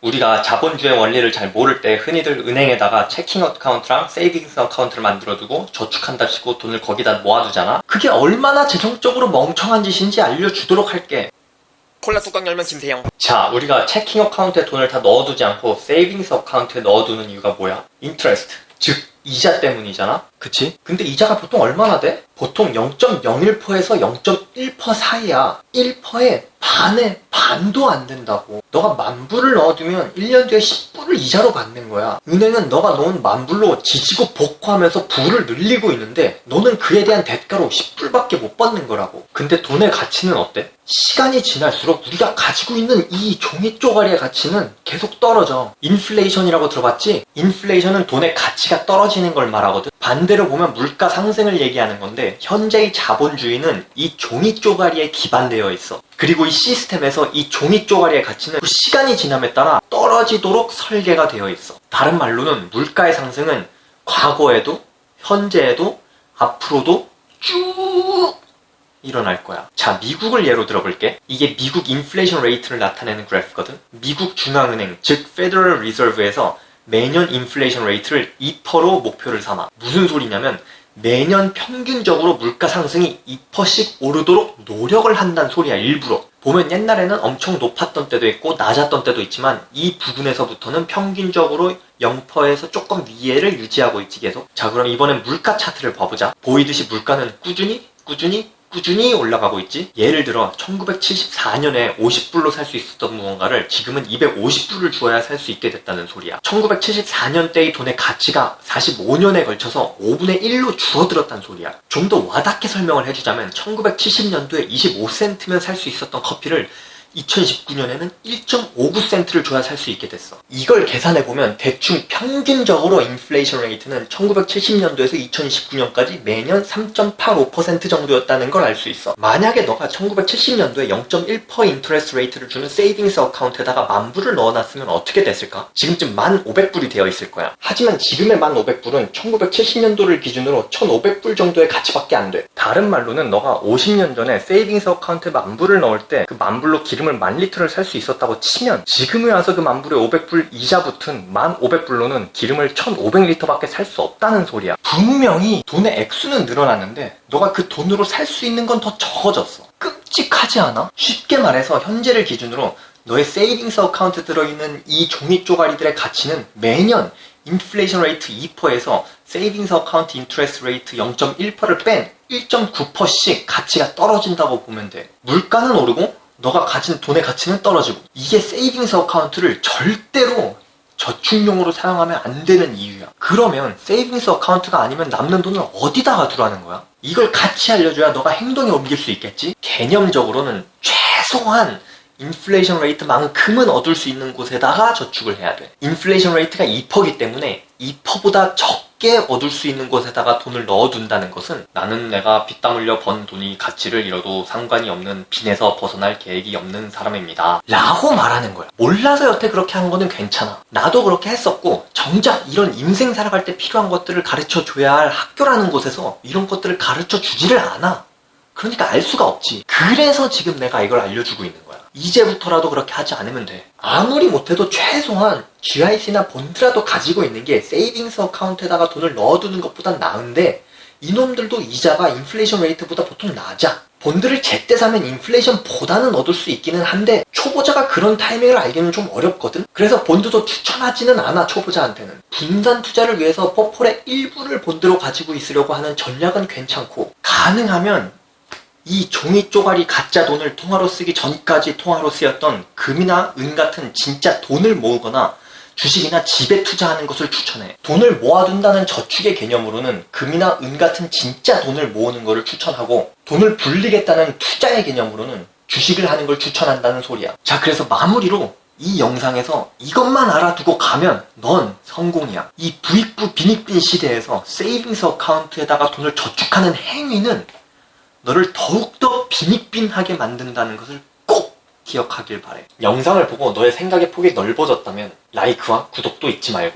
우리가 자본주의 원리를 잘 모를 때 흔히들 은행에다가 체킹 어카운트랑 세이빙스 어카운트를 만들어두고 저축한답시고 돈을 거기다 모아두잖아? 그게 얼마나 재정적으로 멍청한 짓인지 알려주도록 할게. 콜라 뚜껑 열면 김세영. 자, 우리가 체킹 어카운트에 돈을 다 넣어두지 않고 세이빙스 어카운트에 넣어두는 이유가 뭐야? 인트레스트. 즉, 이자 때문이잖아? 그치? 근데 이자가 보통 얼마나 돼? 보통 0.01%에서 0.1% 사이야. 1%에 반에 반도 안 된다고. 너가 만불을 넣어두면 1년 뒤에 10불을 이자로 받는 거야. 은행은 너가 넣은 만불로 지지고 복구하면서 부를 늘리고 있는데 너는 그에 대한 대가로 10불밖에 못 받는 거라고. 근데 돈의 가치는 어때? 시간이 지날수록 우리가 가지고 있는 이 종이 쪼가리의 가치는 계속 떨어져. 인플레이션이라고 들어봤지? 인플레이션은 돈의 가치가 떨어지는 걸 말하거든. 반대로 보면 물가 상승을 얘기하는 건데 현재의 자본주의는 이 종이 쪼가리에 기반되어 있어. 그리고 이 시스템에서 이 종이 쪼가리의 가치는 그 시간이 지남에 따라 떨어지도록 설계가 되어 있어. 다른 말로는 물가의 상승은 과거에도 현재에도 앞으로도 쭉 일어날 거야. 자, 미국을 예로 들어볼게. 이게 미국 인플레이션 레이트를 나타내는 그래프거든. 미국 중앙은행, 즉 페더럴 리저브에서 매년 인플레이션 레이트를 2%로 목표를 삼아. 무슨 소리냐면 매년 평균적으로 물가 상승이 2%씩 오르도록 노력을 한다는 소리야, 일부러. 보면 옛날에는 엄청 높았던 때도 있고 낮았던 때도 있지만 이 부분에서부터는 평균적으로 0%에서 조금 위에를 유지하고 있지 계속. 자, 그럼 이번엔 물가 차트를 봐보자. 보이듯이 물가는 꾸준히, 꾸준히, 꾸준히 올라가고 있지. 예를 들어 1974년에 50불로 살 수 있었던 무언가를 지금은 250불을 주어야 살 수 있게 됐다는 소리야. 1974년 때의 돈의 가치가 45년에 걸쳐서 5분의 1로 줄어들었다는 소리야. 좀 더 와닿게 설명을 해주자면 1970년도에 25센트면 살 수 있었던 커피를 2019년에는 1.59센트를 줘야 살 수 있게 됐어. 이걸 계산해 보면 대충 평균적으로 인플레이션 레이트는 1970년도에서 2019년까지 매년 3.85% 정도였다는 걸 알 수 있어. 만약에 너가 1970년도에 0.1% 인트레스트 레이트를 주는 세이빙스 어카운트에다가 만 불을 넣어놨으면 어떻게 됐을까? 지금쯤 1,500불이 되어 있을 거야. 하지만 지금의 1,500불은 1970년도를 기준으로 1,500불 정도의 가치밖에 안 돼. 다른 말로는 너가 50년 전에 세이빙스 어카운트에 만 불을 넣을 때 그 만 불로 기름 을만 리터를 살 수 있었다고 치면 지금에 와서 그 만 불에 500불 이자 붙은 만 500불로는 기름을 1,500리터밖에 살 수 없다는 소리야. 분명히 돈의 액수는 늘어났는데 너가 그 돈으로 살 수 있는 건 더 적어졌어. 끔찍하지 않아? 쉽게 말해서 현재를 기준으로 너의 세이빙스 어카운트 들어있는 이 종이 쪼가리들의 가치는 매년 인플레이션 레이트 2%에서 세이빙스 어카운트 인트레스트 레이트 0.1%를 뺀 1.9%씩 가치가 떨어진다고 보면 돼. 물가는 오르고 너가 가진 돈의 가치는 떨어지고 이게 세이빙스 어카운트를 절대로 저축용으로 사용하면 안 되는 이유야. 그러면 세이빙스 어카운트가 아니면 남는 돈을 어디다가 두라는 거야? 이걸 같이 알려줘야 너가 행동에 옮길 수 있겠지? 개념적으로는 최소한 인플레이션 레이트만큼은 얻을 수 있는 곳에다가 저축을 해야 돼. 인플레이션 레이트가 2%기 때문에 2%보다 적 게 얻을 수 있는 곳에다가 돈을 넣어둔다는 것은 나는 내가 피땀 흘려 번 돈이 가치를 잃어도 상관이 없는 빈에서 벗어날 계획이 없는 사람입니다. 라고 말하는 거야. 몰라서 여태 그렇게 한 거는 괜찮아. 나도 그렇게 했었고 정작 이런 인생 살아갈 때 필요한 것들을 가르쳐 줘야 할 학교라는 곳에서 이런 것들을 가르쳐 주지를 않아. 그러니까 알 수가 없지. 그래서 지금 내가 이걸 알려주고 있는 거야. 이제부터라도 그렇게 하지 않으면 돼. 아무리 못해도 최소한 GIC나 본드라도 가지고 있는 게 세이빙스 어카운트에다가 돈을 넣어두는 것보단 나은데 이놈들도 이자가 인플레이션 레이트보다 보통 낮아. 본드를 제때 사면 인플레이션보다는 얻을 수 있기는 한데 초보자가 그런 타이밍을 알기는 좀 어렵거든. 그래서 본드도 추천하지는 않아 초보자한테는. 분산 투자를 위해서 퍼폴의 일부를 본드로 가지고 있으려고 하는 전략은 괜찮고 가능하면 이 종이 쪼가리 가짜 돈을 통화로 쓰기 전까지 통화로 쓰였던 금이나 은 같은 진짜 돈을 모으거나 주식이나 집에 투자하는 것을 추천해. 돈을 모아둔다는 저축의 개념으로는 금이나 은 같은 진짜 돈을 모으는 것을 추천하고 돈을 불리겠다는 투자의 개념으로는 주식을 하는 걸 추천한다는 소리야. 자, 그래서 마무리로 이 영상에서 이것만 알아두고 가면 넌 성공이야. 이 부익부 빈익빈 시대에서 세이빙스 어카운트에다가 돈을 저축하는 행위는 너를 더욱더 빈익빈하게 만든다는 것을 꼭 기억하길 바래. 영상을 보고 너의 생각의 폭이 넓어졌다면 라이크와 구독도 잊지 말고